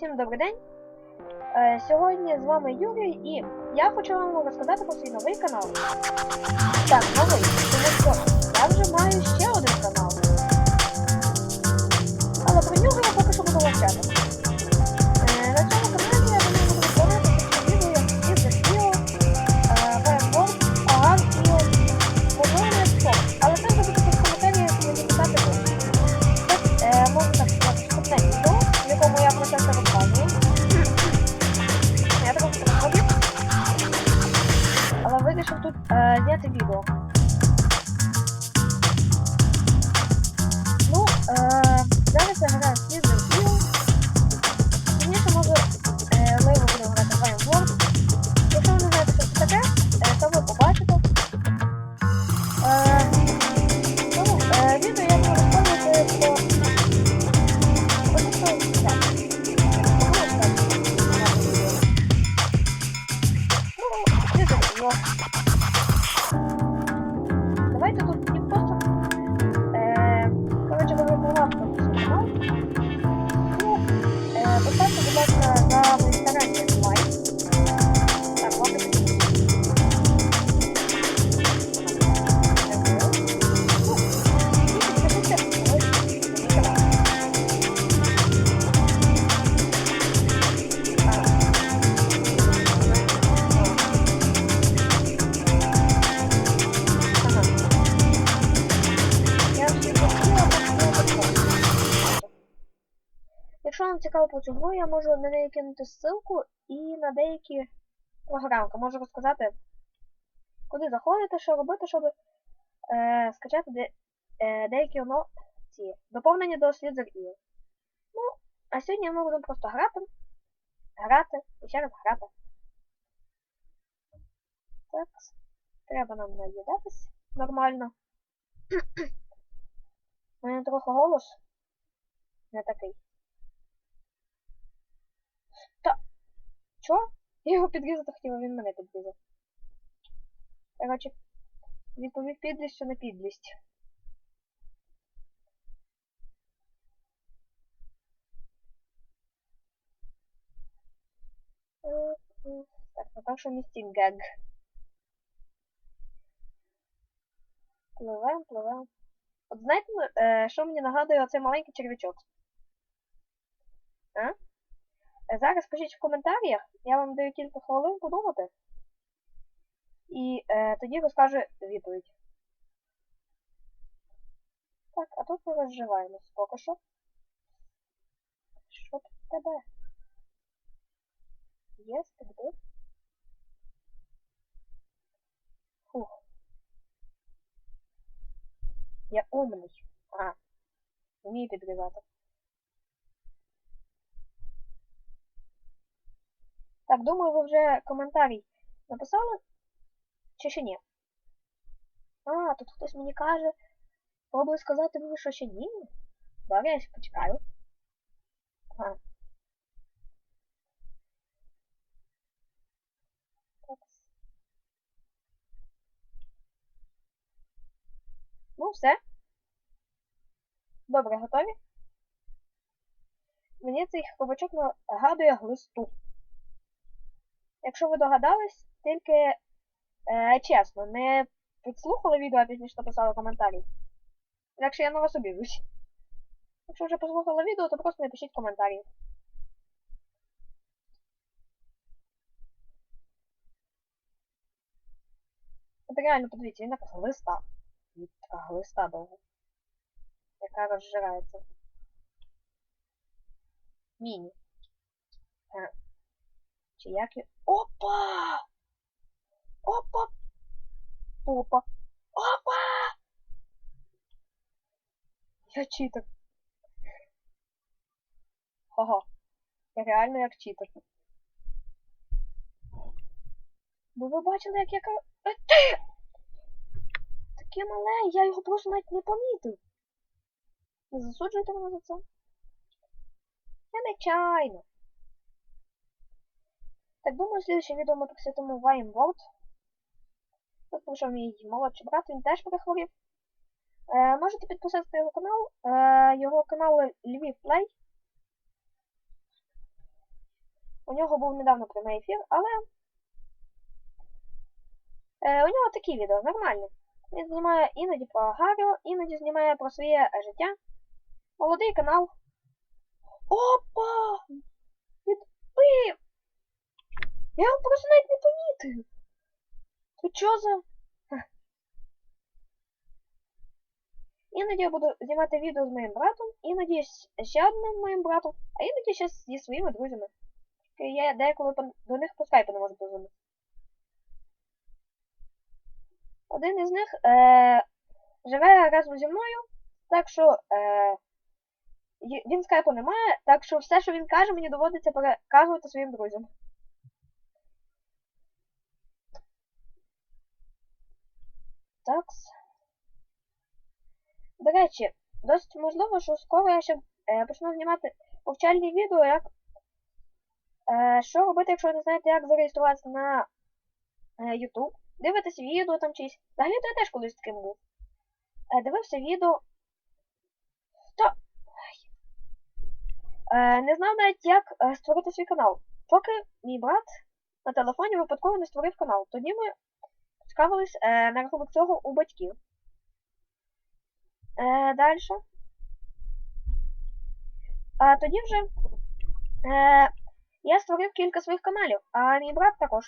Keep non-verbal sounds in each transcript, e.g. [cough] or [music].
Всім добрий день. Е, сьогодні з вами Юрій і я хочу вам розказати про свій новий канал. Так, новий, тому що я вже маю ще один канал. Але про нього я поки що буду мовчати. Зняти відео. Ну, е, я граю в Slither Hill. Пізніше може е, ми його будемо грати в World. Якщо то ви побачите. Відео я буду про... Ось це вам цікаво про цю гру, я можу на неї кинути ссылку і на деякі програмки. Можу розказати, куди заходити, що робити, щоб е, скачати де, е, деякі оно, ці доповнення до Slither Eel. Ну, а сьогодні ми будемо просто грати, грати і ще раз грати. Так, треба нам наїдатись нормально. [clears throat] У мене трохи голос не такий. Чо? Я його підрізати хотіла, він мене підрізав. Коротше, відповів підлістю на підлість. Так, на першому місці гэг. Пливем, пливем. От знаєте, е, що мені нагадує оцей маленький червячок? А? Зараз пишіть в коментарях, я вам даю кілька хвилин подумати. І е, тоді розкажу відповідь. Так, а тут ми розживаємось поки що. Що тут в тебе? Є де? Фух. Я умний. А. Вмію підрізати. Так, думаю, ви вже коментарій написали? Чи ще ні? А, тут хтось мені каже. Пробую сказати мені, що ще ні. Добре, я ще почекаю. Ага. Ну, все. Добре, готові? Мені цей хробачок нагадує глисту. Якщо ви догадались, тільки е, чесно, не підслухали відео, а пізніше написали коментарі. Якщо я на вас обіжусь. Якщо вже послухали відео, то просто напишіть коментарі. От реально, подивіться, він як глиста. Від глиста довго. Яка розжирається. Міні. Чи як я... Опа! Опа! Опа! Опа! Я читер. Ага. Я реально як читер. Бо ви бачили, як я... Е, ти! Таке мале, я його просто навіть не помітив. Не засуджуйте мене за це. Я нечайно. Так, думаю, слідче відео ми присвятимо Вайм World. Тут прийшов мій молодший брат, він теж перехворів. Е, можете підписатися на його канал. Е, його канал Львів Плей. У нього був недавно прямий ефір, але е, у нього такі відео нормальні. Він знімає іноді про Гарріо, іноді знімає про своє життя. Молодий канал. Опа! Відбив! Я його просто навіть не помітив. Тут що за. Ха. Іноді я буду знімати відео з моїм братом, іноді ще одним моїм братом, а іноді ще зі своїми друзями. Я деколи до них по скайпу не можу позвонити. Один із них е, живе разом зі мною, так що е, він скайпу не має, так що все, що він каже, мені доводиться переказувати своїм друзям. Такс. До речі, досить можливо, що скоро я ще е, почну знімати повчальні відео, як е, що робити, якщо ви не знаєте, як зареєструватися на е, YouTube. Дивитесь відео там чиїсь. Взагалі то я теж колись таким був. Е, дивився відео. Та. Е, не знав навіть, як е, створити свій канал. Поки мій брат на телефоні випадково не створив канал. Тоді ми цікавились е, на рахунок цього у батьків. Е, Далі. А тоді вже е, я створив кілька своїх каналів, а мій брат також.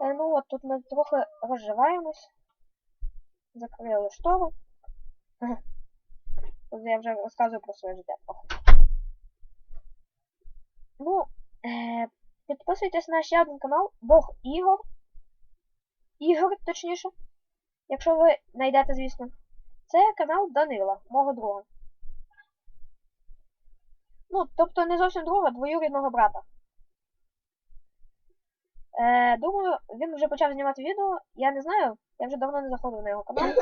Е, ну от тут ми трохи розживаємось. Закрили штору. [laughs] Тут я вже розказую про своє життя. Ну, е, підписуйтесь на ще один канал Бог Ігор. Ігор, точніше. Якщо ви знайдете, звісно. Це канал Данила, мого друга. Ну, тобто не зовсім друга, двоюрідного брата. Е, думаю, він вже почав знімати відео. Я не знаю, я вже давно не заходив на його канал.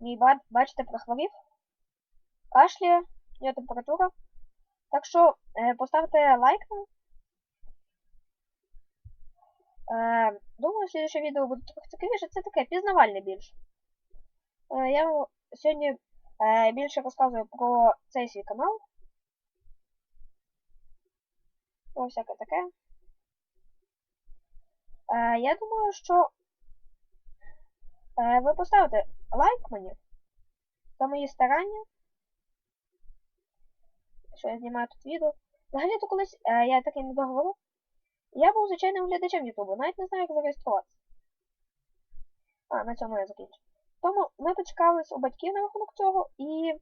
Мій брат, бачите, прохворів. Кашляє, у нього температура. Так що е, поставте лайк нам. Е, думаю, слідче відео буде трохи цікавіше. Це таке пізнавальне більше. Е, я сьогодні більше розказую про цей свій канал. Про всяке таке. Я думаю, що ви поставите лайк мені за мої старання. Що я знімаю тут відео. Взагалі-то колись е, я таки не договорив. Я був звичайним глядачем Ютубу, навіть не знаю, як зареєструватися. А, на цьому я закінчу. Тому ми почекались у батьків на рахунок цього, і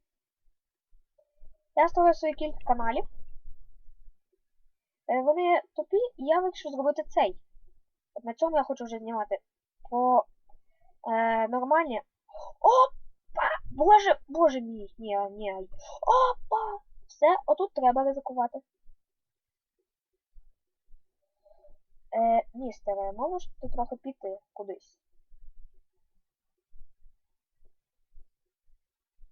я створив свої кілька каналів. Е, Вони тупі, і я вирішив зробити цей. От на цьому я хочу вже знімати про е, нормальні. Опа! Боже, боже мій! Ні, ні. Опа! Все, отут треба ризикувати. Е, містере, можеш ти трохи піти кудись?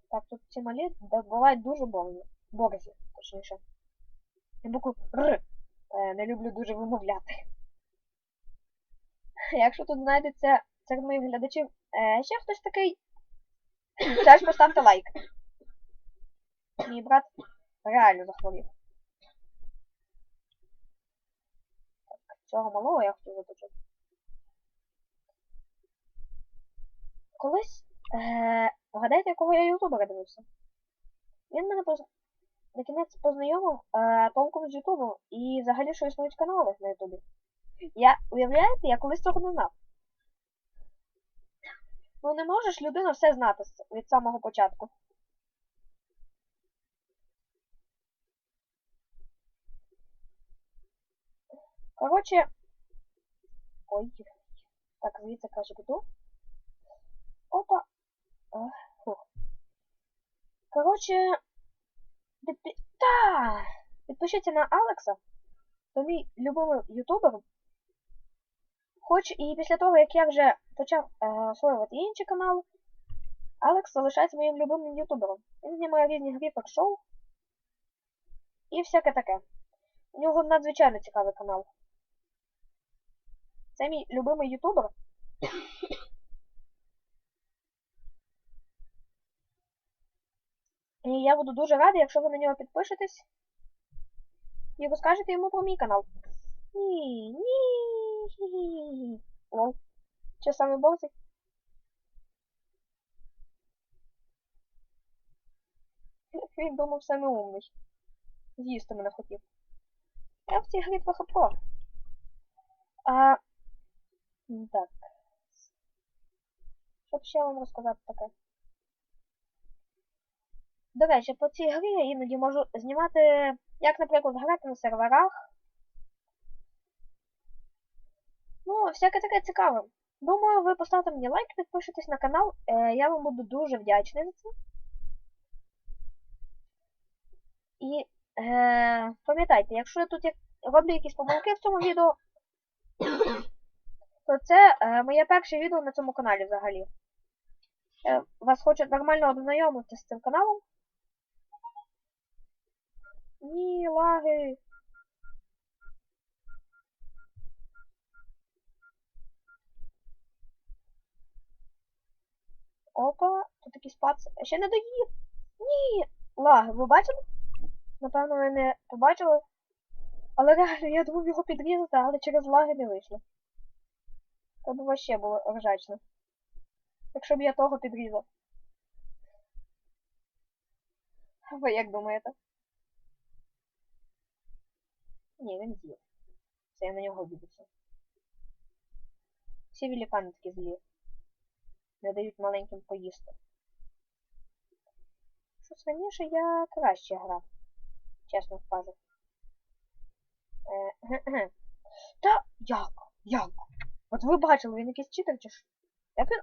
Так, тут ці малі бувають дуже борзі. Борзі, точніше. Я букву Р е, не люблю дуже вимовляти. [laughs] Якщо тут знайдеться серед моїх глядачів е, ще хтось такий, [clears throat] теж поставте лайк. Мій брат реально захворів. Так, цього малого я хотів виточити. Колись, е, якого я ютубера дивився. Він мене поз... на кінець познайомив е, толком з ютубом і взагалі, що існують канали на ютубі. Я, уявляєте, я колись цього не знав. Ну не можеш людина все знати від самого початку. Коротше. Ой. Так, звідси каже буду. Опа. Фух. Коротше. Підпи... Та! Підпишіться на Алекса. То мій любимий ютубер. Хоч і після того, як я вже почав е, освоювати інші канали, Алекс залишається моїм любимим ютубером. Він знімає різні гріпер шоу і всяке таке. У нього надзвичайно цікавий канал. Це мій любимий ютубер. І я буду дуже радий, якщо ви на нього підпишетесь і розкажете йому про мій канал. Ні, ні. Лол. Що саме бовсик? [laughs] Він думав саме умний. З'їсти мене хотів. Я в цій грі трохи про. А... Так. Що б ще вам розказати таке? До речі, по цій грі я іноді можу знімати, як, наприклад, грати на серверах. Ну, всяке таке цікаве. Думаю, ви поставите мені лайк, підпишитесь на канал. Е, я вам буду дуже вдячний за це. І е, пам'ятайте, якщо я тут роблю якісь помилки в цьому відео, то це е, моє перше відео на цьому каналі взагалі. Е, вас хочуть нормально ознайомитися з цим каналом. Ні, лаги. Опа, тут якийсь пац. Ще не доїв. Ні! Лаги, ви бачили? Напевно, ви не побачили. Але реально, я думав його підрізати, але через лаги не вийшло. Це б вообще було ржачно. Якщо б я того підрізав. Ви як думаєте? Ні, він з'їв. Це я на нього обідався. Всі великани такі злі. Не дають маленьким поїсти. Щось раніше я краще грав. Чесно скажу. Е, [clears throat] Та як? Як? От ви бачили, він якийсь читер чи що? Як він?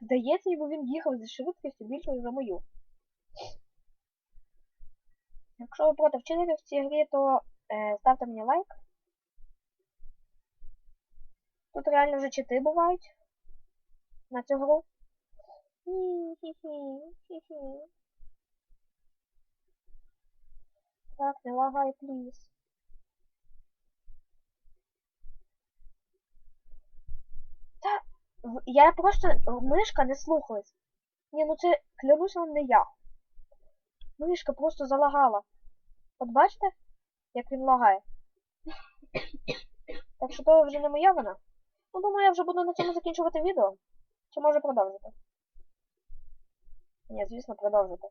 Здається, ніби він їхав зі швидкістю більшою за мою. Якщо ви проти вчителів в цій грі, то е, ставте мені лайк. Тут реально вже чити бувають на цю гру. Так, не лагай, пліз. Та в- я просто мишка не слухалась. Ні, ну це клянусь вам не я. Мишка просто залагала. От бачите, як він лагає? Так що то вже не моя вина. Ну, думаю, я вже буду на цьому закінчувати відео. Чи може продовжити? Ні, звісно, продовжити.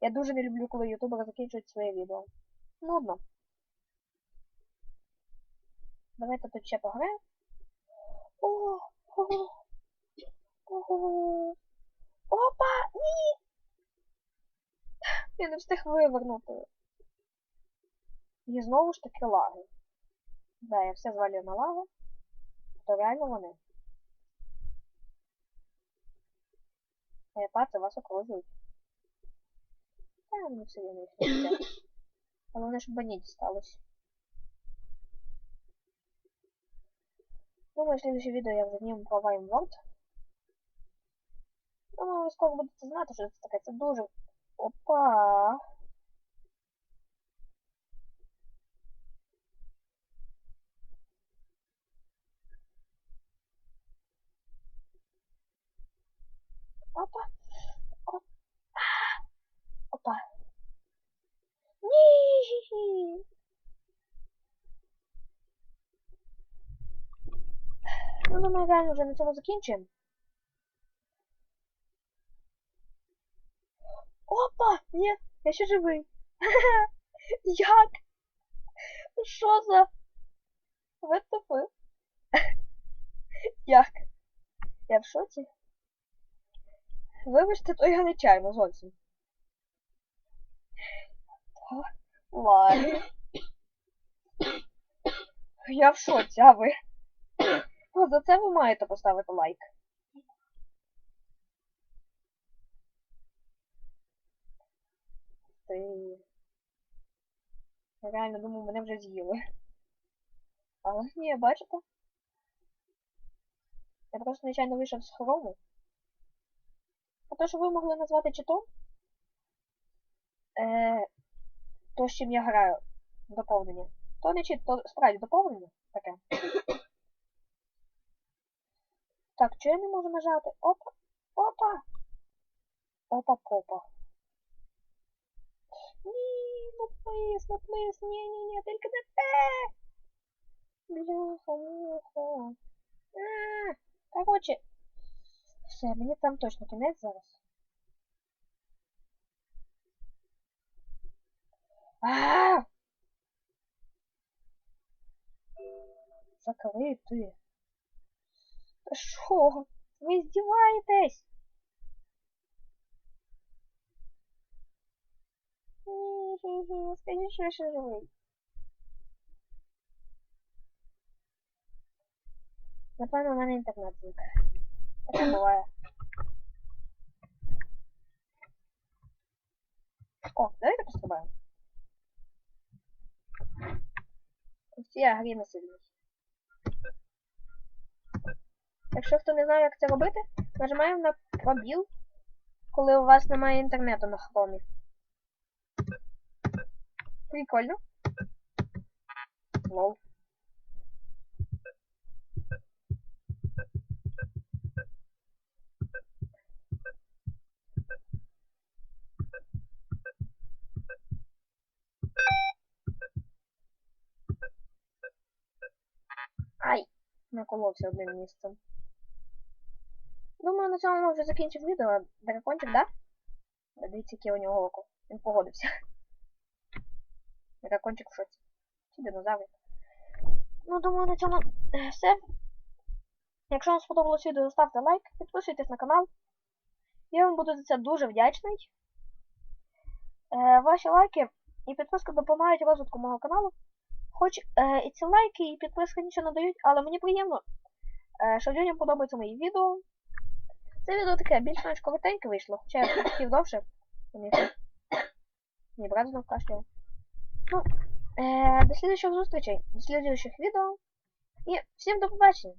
Я дуже не люблю, коли ютубери закінчують своє відео. Нудно. Давайте тут ще пограємо. О, Опа! Ні! Я не встиг вивернути. І знову ж таки лаги. Да, я все звалю на лаги. То реально вони. Е, паци вас окружують. Та ну все рівно їх не буде. Головне, щоб мені дісталось. Думаю, в следующее відео я вже зніму про Вайм World. Думаю, ви скоро будете знати, що це таке. Це дуже... Опа! Опа! Оп. А! Опа! Ні! Ну, думаю, реально вже на цьому закінчуємо. Опа! Ні, я ще живий. [laughs] Як? Що за? ВТФ? [laughs] Як? Я в шоці? Вибачте, то я нечайно зовсім. Ладно. Я в шоці, а ви? О, за це ви маєте поставити лайк. Ти. Реально думаю, мене вже з'їли. Але ні, бачите? Я просто нечайно вийшов з хрому. А то, що ви могли назвати читом, е, то, з чим я граю, доповнення. То не чит, то справді доповнення таке. Так, чи я не можу нажати? Опа! Опа! Опа-попа. Ні, ну плиз, ну плиз, ні, ні, ні, тільки не те. Бляха, муха. Короче, все, мені там точно кінець зараз. Закрити. Та що? Ви здіваєтесь? Ні-ні-ні, скажіть, що я ще живий. Напевно, у мене інтернет зник. Таке буває. О, давайте пострибаємо. Всі агрі не сильні. Якщо хто не знає, як це робити, нажимаємо на пробіл, коли у вас немає інтернету на хромі. Прикольно. Лол. Ай! Наколовся одним місцем. Цьому вже закінчив відео. Дракончик? Да, Дивіться, яке у нього око. Він погодився. Дракончик в шоці. Чи динозавр. Ну, думаю, на цьому е, все. Якщо вам сподобалось відео, ставте лайк, підписуйтесь на канал. Я вам буду за це дуже вдячний. Е, ваші лайки і підписка допомагають розвитку мого каналу. Хоч е, і ці лайки, і підписки нічого не дають, але мені приємно, е, що людям подобаються мої відео. Це відео таке більш-менш коротеньке вийшло, хоча я хотів довше. Мій брат знов кашляв. Ну, е, до слідчих зустрічей, до слідчих відео. І всім до побачення!